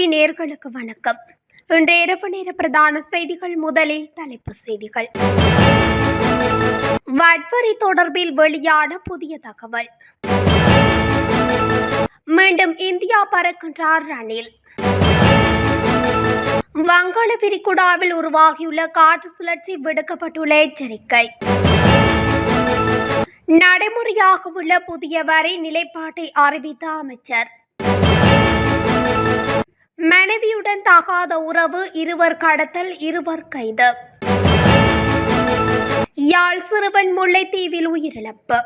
வானொலி நேர்களுக்கு வணக்கம். இன்று இரவு நேர பிரதான செய்திகள் முதலில் தலைப்பு செய்திகள். வட்வரி தொடர்பில் வெளியான புதிய தகவல். மீண்டும் இந்தியா பறக்கின்றார் ரணில். வங்காள விரிகுடாவில் உருவாகியுள்ள காற்று சுழற்சி விடுக்கப்பட்டுள்ள எச்சரிக்கை. நடைமுறையாக உள்ள புதிய வரி நிலைப்பாட்டை அறிவித்த அமைச்சர். மனைவியுடன் தகாத உறவு இருவர் கடத்தல் இருவர் கைது. யாழ் சிறுவன் முல்லைத்தீவில் உயிரிழப்பு.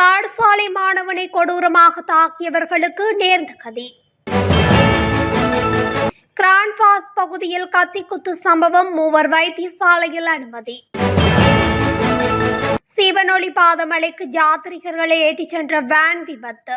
பாடசாலை மாணவனை கொடூரமாக தாக்கியவர்களுக்கு நேர்ந்த கதி. கிரான்பாஸ் பகுதியில் கத்திக்குத்து சம்பவம் மூவர் வைத்தியசாலையில் அனுமதி. சிவனொளி பாதமலைக்கு ஜாத்திரிகர்களை ஏற்றிச் சென்ற வேன் விபத்து.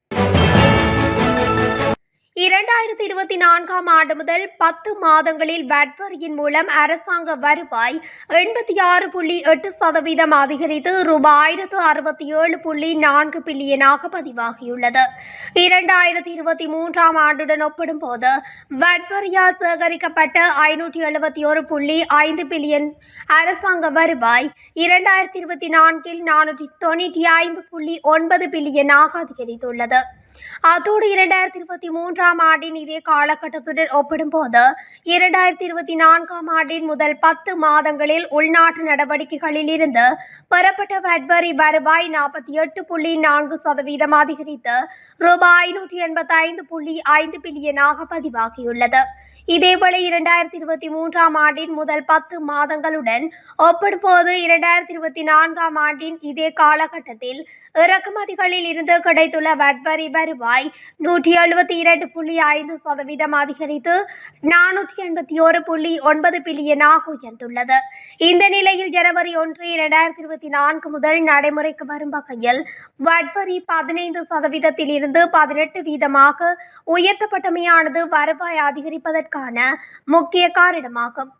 இரண்டாயிரத்தி இருபத்தி நான்காம் ஆண்டு முதல் பத்து மாதங்களில் வட் வரியின் மூலம் அரசாங்க வருவாய் எண்பத்தி ஆறு புள்ளி எட்டு சதவீதம் அதிகரித்து ரூபாய் ஆயிரத்து அறுபத்தி ஏழு புள்ளி நான்கு பில்லியனாக பதிவாகியுள்ளது. இரண்டாயிரத்தி இருபத்தி மூன்றாம் ஆண்டுடன் ஒப்பிடும்போது வட் வரியால் சேகரிக்கப்பட்ட ஐநூற்றி எழுபத்தி ஒரு புள்ளி ஐந்து பில்லியன் அரசாங்க வருவாய் இரண்டாயிரத்தி இருபத்தி நான்கில் நானூற்றி தொண்ணூற்றி ஐந்து புள்ளி ஒன்பது பில்லியனாக அதிகரித்துள்ளது. அத்தோடு இரண்டாயிரத்தி இருபத்தி மூன்றாம் ஆண்டின் இதே காலகட்டத்துடன் ஒப்பிடும்போது இரண்டாயிரத்தி இருபத்தி நான்காம் ஆண்டின் முதல் பத்து மாதங்களில் உள்நாட்டு நடவடிக்கைகளில் இருந்து பெறப்பட்ட வட்வரி வருவாய் நாற்பத்தி எட்டு புள்ளி நான்கு சதவீதம் அதிகரித்து ரூபாய் ஐநூற்றி எண்பத்தி ஐந்து புள்ளி ஐந்து பில்லியனாக பதிவாகியுள்ளது. இதேவேளை இரண்டாயிரத்தி இருபத்தி மூன்றாம் ஆண்டின் முதல் பத்து மாதங்களுடன் ஒப்பிடும்போது இரண்டாயிரத்தி இருபத்தி நான்காம் ஆண்டின் இதே காலகட்டத்தில் இறக்குமதிகளில் இருந்து கிடைத்துள்ள வட்வரி வருவாய் நூற்றி எழுபத்தி இரண்டு புள்ளி ஐந்து சதவீதம் அதிகரித்து நானூற்றி எண்பத்தி ஒரு புள்ளி ஒன்பது பில்லியனாக உயர்ந்துள்ளது. இந்த நிலையில் ஜனவரி ஒன்று இரண்டாயிரத்தி இருபத்தி நான்கு முதல் நடைமுறைக்கு வரும் வகையில் வட்வரி பதினைந்து சதவீதத்தில் இருந்து பதினெட்டு வீதமாக உயர்த்தப்பட்டமையானது வருவாய் அதிகரிப்பதற்கு அதிகரிப்பதற்கான முக்கிய காரணமாகும்.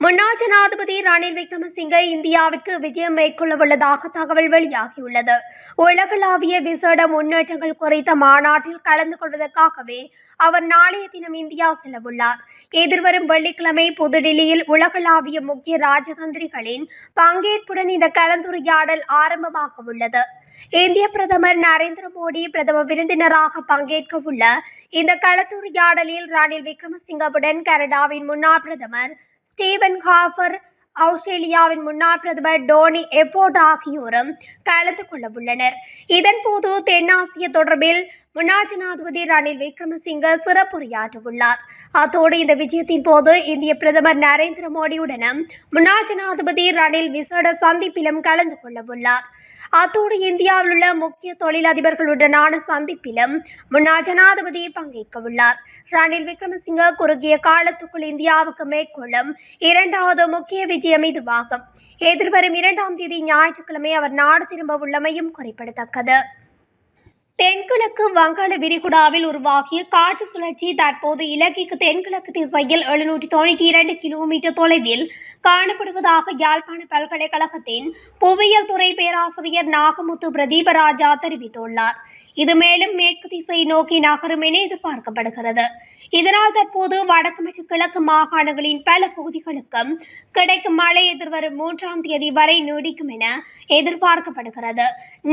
முன்னாள் ஜனாதிபதி ரணில் விக்ரமசிங்கே இந்தியாவிற்கு விஜயம் மேற்கொள்ள உள்ளதாக தகவல் வெளியாகியுள்ளது. உலகளாவிய விசேட முன்னேற்றங்கள் குறித்த மாநாட்டில் கலந்து கொள்வதற்காகவே அவர் நாளைய தினம் இந்தியா செல்லவுள்ளார். எதிர்வரும் வெள்ளிக்கிழமை புதுடில்லியில் உலகளாவிய முக்கிய ராஜதந்திரிகளின் பங்கேற்புடன் இந்த கலந்துரையாடல் ஆரம்பமாக உள்ளது இந்திய பிரதமர் நரேந்திர மோடி பிரதம விருந்தினராக பங்கேற்க உள்ள இந்த கலந்துரையாடலில் ரணில் விக்ரமசிங்கவுடன் கனடாவின் முன்னாள் பிரதமர் ஸ்டீவன் ஹாஃபர் ஆஸ்திரேலியாவின் முன்னாள் பிரதமர் டோனி எஃபோர்ட் ஆகியோரும் கலந்து கொள்ள உள்ளனர் இதன்போது தென்னாசிய தொடர்பில் முன்னாள் ஜனாதிபதி ரணில் விக்ரமசிங்க சிறப்புரையாற்றவுள்ளார் அத்தோடு இந்த விஜயத்தின் போது இந்திய பிரதமர் நரேந்திர மோடியுடனும் முன்னாள் ஜனாதிபதி ரணில் விசேட சந்திப்பிலும் கலந்து கொள்ள உள்ளார் அத்தோடு இந்தியாவில் உள்ள முக்கிய தொழிலதிபர்களுடனான சந்திப்பிலும் முன்னாள் ஜனாதிபதி பங்கேற்க உள்ளார் ரணில் விக்ரமசிங்க குறுகிய காலத்துக்குள் இந்தியாவுக்கு மேற்கொள்ளும் இரண்டாவது முக்கிய விஜயம் இதுவாகும். எதிர்வரும் இரண்டாம் தேதி ஞாயிற்றுக்கிழமை அவர் நாடு திரும்ப உள்ளமையும் குறிப்பிடத்தக்கது. தென்கிழக்கு வங்காள விரிகுடாவில் உருவாகிய காற்று சுழற்சி தற்போது இலங்கைக்கு தென்கிழக்கு திசையில் எழுநூற்றி தொண்ணூற்றி இரண்டு கிலோமீட்டர் தொலைவில் காணப்படுவதாக யாழ்ப்பாண பல்கலைக்கழகத்தின் புவியியல் துறை பேராசிரியர் நாகமுத்து பிரதீபராஜா தெரிவித்துள்ளார். இது மேலும் மேற்கு திசை நோக்கி நகரும் என எதிர்பார்க்கப்படுகிறது. இதனால் தற்போது வடக்கு மற்றும் கிழக்கு மாகாணங்களின் பல பகுதிகளுக்கும் கிடைக்கும் மழை எதிர்வரும் மூன்றாம் தேதி வரை நீடிக்கும் என எதிர்பார்க்கப்படுகிறது.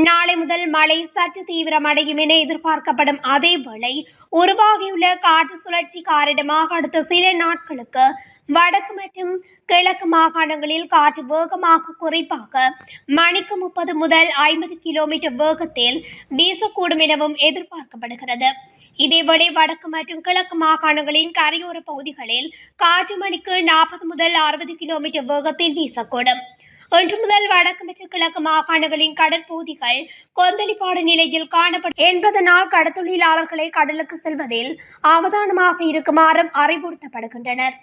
நாளை முதல் மழை சற்று தீவிரமடையும் என எதிர்பார்க்கப்படும் அதேவேளை உருவாகியுள்ள காற்று சுழற்சி காரணமாக அடுத்த சில நாட்களுக்கு வடக்கு மற்றும் கிழக்கு மாகாணங்களில் காற்று வேகமாக குறிப்பாக மணிக்கு முப்பது முதல் ஐம்பது கிலோமீட்டர் வேகத்தில் வீசக்கூடும் எனவும் எதிர்பார்க்கப்படுகிறது. இதேவேளை வடக்கு மற்றும் கிழக்கு மாகாணங்களின் கரையோர பகுதிகளில் காற்று மணிக்கு நாற்பது முதல் அறுபது கிலோமீட்டர் வேகத்தில் வீசக்கூடும். இன்று முதல் வடக்கு மற்றும் கிழக்கு மாகாணங்களின் கடற்பகுதிகள் கொந்தளிப்பாடு நிலையில் காணப்படும். என்பதனால் கடத்தொழிலாளர்களை கடலுக்கு செல்வதில் அவதானமாக இருக்குமாறும் அறிவுறுத்தப்படுகின்றனர்.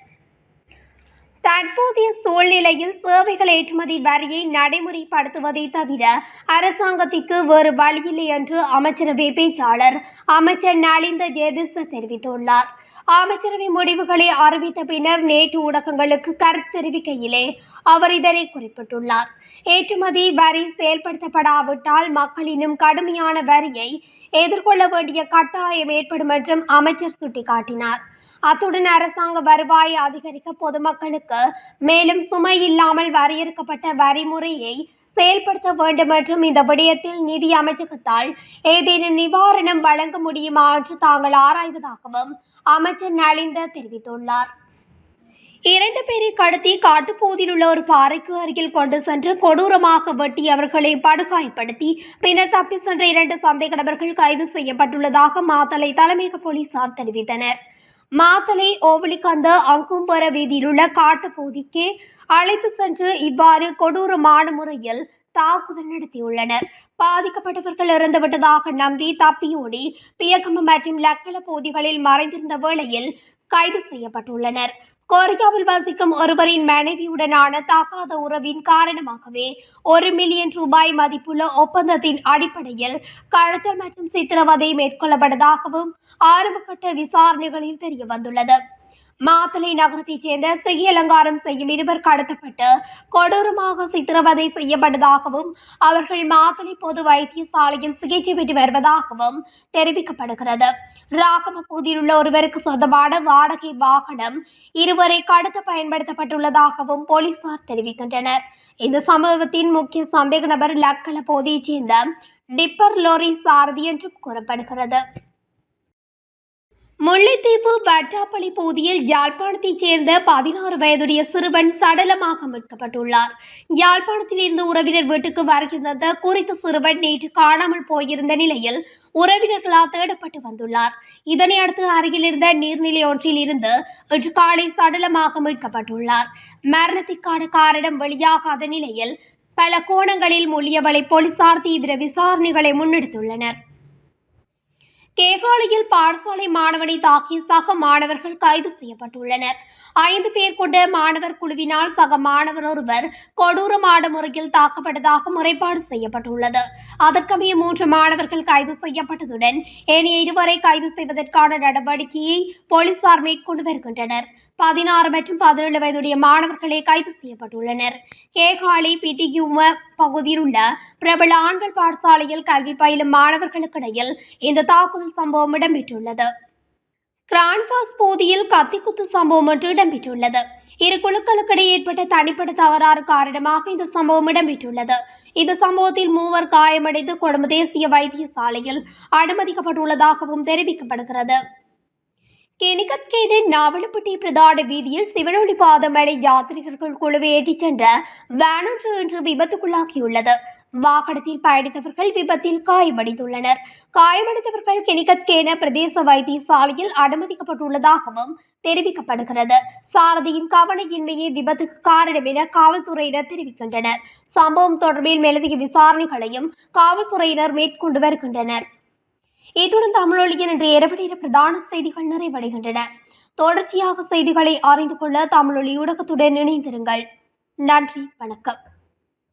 தற்போதைய சூழ்நிலையில் சேவைகள் ஏற்றுமதி வரியை நடைமுறைப்படுத்துவதை தவிர அரசாங்கத்திற்கு வேறு வழியில்லை என்று அமைச்சரவை பேச்சாளர் அமைச்சர் நலிந்த ஜெயதிச தெரிவித்துள்ளார். அமைச்சரவை முடிவுகளை அறிவித்த பின்னர் நேற்று ஊடகங்களுக்கு கருத்து தெரிவிக்கையிலே அவர் இதனை குறிப்பிட்டுள்ளார். ஏற்றுமதி வரி செயல்படுத்தப்படாவிட்டால் மக்களினும் கடுமையான வரியை எதிர்கொள்ள வேண்டிய கட்டாயம் ஏற்படும் என்றும் அமைச்சர் சுட்டிக்காட்டினார். அத்துடன் அரசாங்க வருவாயை அதிகரிக்க பொதுமக்களுக்கு மேலும் சுமை இல்லாமல் வரையறுக்கப்பட்ட வரிமுறையை செயல்படுத்த வேண்டும் என்றும் இந்த விடயத்தில் நிதி அமைச்சகத்தால் ஏதேனும் நிவாரணம் வழங்க முடியுமா என்று தாங்கள் ஆராய்வதாகவும் அமைச்சர் நலிந்த தெரிவித்துள்ளார். இரண்டு பேரை கடத்தி காட்டுப்பகுதியில் உள்ள ஒரு பாறைக்கு அருகில் கொண்டு சென்று கொடூரமாக வெட்டி அவர்களை படுகாயப்படுத்தி பின்னர் தப்பி சென்ற இரண்டு சந்தேக நபர்கள் கைது செய்யப்பட்டுள்ளதாக மாத்தளை தலைமையக போலீசார் தெரிவித்தனர். மாத்தளை ஓவலிகந்த அங்கும்பர வீதியிலுள்ள காட்டுப்பகுதிக்கு அழைத்து சென்று இவ்வாறு கொடூரமான முறையில் தாக்குதல் நடத்தியுள்ளனர். பாதிக்கப்பட்டவர்கள் இறந்துவிட்டதாக நம்பி தப்பியோடி பியகம மற்றும் லக்கல பகுதிகளில் மறைந்திருந்த வேளையில் கைது செய்யப்பட்டுள்ளனர். கொரியாவில் வசிக்கும் ஒருவரின் மனைவியுடனான தகாத உறவின் காரணமாகவே ஒரு மில்லியன் ரூபாய் மதிப்புள்ள ஒப்பந்தத்தின் அடிப்படையில் கடத்தல் மற்றும் சித்திரவதை மேற்கொள்ளப்பட்டதாகவும் ஆரம்பகட்ட விசாரணைகளில் தெரிய வந்துள்ளது மாத்தளை நகரத்தைச் சேர்ந்த சிகி அலங்காரம் செய்யும் இருவர் கடத்தப்பட்டு கொடூரமாக சித்திரவதை செய்யப்பட்டதாகவும் அவர்கள் மாத்தளை பொது வைத்தியசாலையில் சிகிச்சை பெற்று வருவதாகவும் தெரிவிக்கப்படுகிறது. ராகம பகுதியில் உள்ள ஒருவருக்கு சொந்தமான வாடகை வாகனம் இருவரை கடத்த பயன்படுத்தப்பட்டுள்ளதாகவும் போலீசார் தெரிவிக்கின்றனர். இந்த சம்பவத்தின் முக்கிய சந்தேக நபர் லக்கல பகுதியைச் சேர்ந்த டிப்பர் லோரி சாரதி என்றும் கூறப்படுகிறது. முல்லைத்தீவு வட்டாப்பள்ளி பகுதியில் யாழ்ப்பாணத்தைச் சேர்ந்த பதினாறு வயதுடைய சிறுவன் சடலமாக மீட்கப்பட்டுள்ளார் யாழ்ப்பாணத்தில் இருந்து உறவினர் வீட்டுக்கு வருகின்ற குறித்த சிறுவன் நேற்று காணாமல் போயிருந்த நிலையில் உறவினர்களால் தேடப்பட்டு வந்துள்ளார். இதனை அடுத்து அருகில் இருந்த நீர்நிலை ஒன்றில் இருந்து இன்று காலை சடலமாக மீட்கப்பட்டுள்ளார். மரணத்திற்கான காரணம் வெளியாகாத நிலையில் பல கோணங்களில் முள்ளியவளை போலீசார் தீவிர விசாரணைகளை முன்னெடுத்துள்ளனர். கேகாலையில் பாடசாலை மாணவனை தாக்கிய சக மாணவர்கள் கைது செய்யப்பட்டுள்ளனர். ஐந்து பேர் கொண்ட மாணவர் குழுவினால் சக மாணவர் ஒருவர் கொடூரமான முறையில் தாக்கப்பட்டதாக முறைப்பாடு செய்யப்பட்டுள்ளது. அதற்கமைய மூன்று மாணவர்கள் கைது செய்யப்பட்டதுடன் ஏனைய இருவரை கைது செய்வதற்கான நடவடிக்கையை போலீசார் மேற்கொண்டு வருகின்றனர். பதினாறு மற்றும் பதினேழு வயதுடைய மாணவர்களே கைது செய்யப்பட்டுள்ளனர். கேகாலை பிடியும பகுதியில் உள்ள பிரபல ஆண்கள் பாடசாலையில் கல்வி பயிலும் மாணவர்களுக்கிடையில் இந்த தாக்குதல் சம்பவம் இடம்பெற்றுள்ளது. கிரான்பாஸ் பகுதியில் கத்திக்குத்து சம்பவம் ஒன்று இடம்பெற்றுள்ளது. இரு குழுக்களுக்கிடையே ஏற்பட்ட தனிப்பட்ட தகராறு காரணமாக இந்த சம்பவம் இடம்பெற்றுள்ளது. இந்த சம்பவத்தில் மூவர் காயமடைந்து கொழும்பு தேசிய வைத்தியசாலையில் அனுமதிக்கப்பட்டுள்ளதாகவும் தெரிவிக்கப்படுகிறது. கெனிகத்கேடு நாவலப்பட்டி பிரதான வீதியில் சிவனொளி பாதமலை யாத்ரிகர்கள் குழுவை ஏற்றிச் சென்ற வேனொன்று இன்று விபத்துக்குள்ளாகியுள்ளது. வாகனத்தில் பயணித்தவர்கள் விபத்தில் காயமடைந்துள்ளனர். காயமடைந்தவர்கள் கெனிகத்கேன பிரதேச வைத்தியசாலையில் அனுமதிக்கப்பட்டுள்ளதாகவும் தெரிவிக்கப்படுகிறது. சாரதியின் கவனையின்மையே விபத்துக்கு காரணம் என காவல்துறையினர் தெரிவிக்கின்றனர். சம்பவம் தொடர்பில் மேலதிக விசாரணைகளையும் காவல்துறையினர் மேற்கொண்டு வருகின்றனர். இத்துடன் தமிழொலியின் இன்று இரவு நேர பிரதான செய்திகள் நிறைவடைகின்றன. தொடர்ச்சியாக செய்திகளை அறிந்து கொள்ள தமிழொலி ஊடகத்துடன் இணைந்திருங்கள். நன்றி வணக்கம்.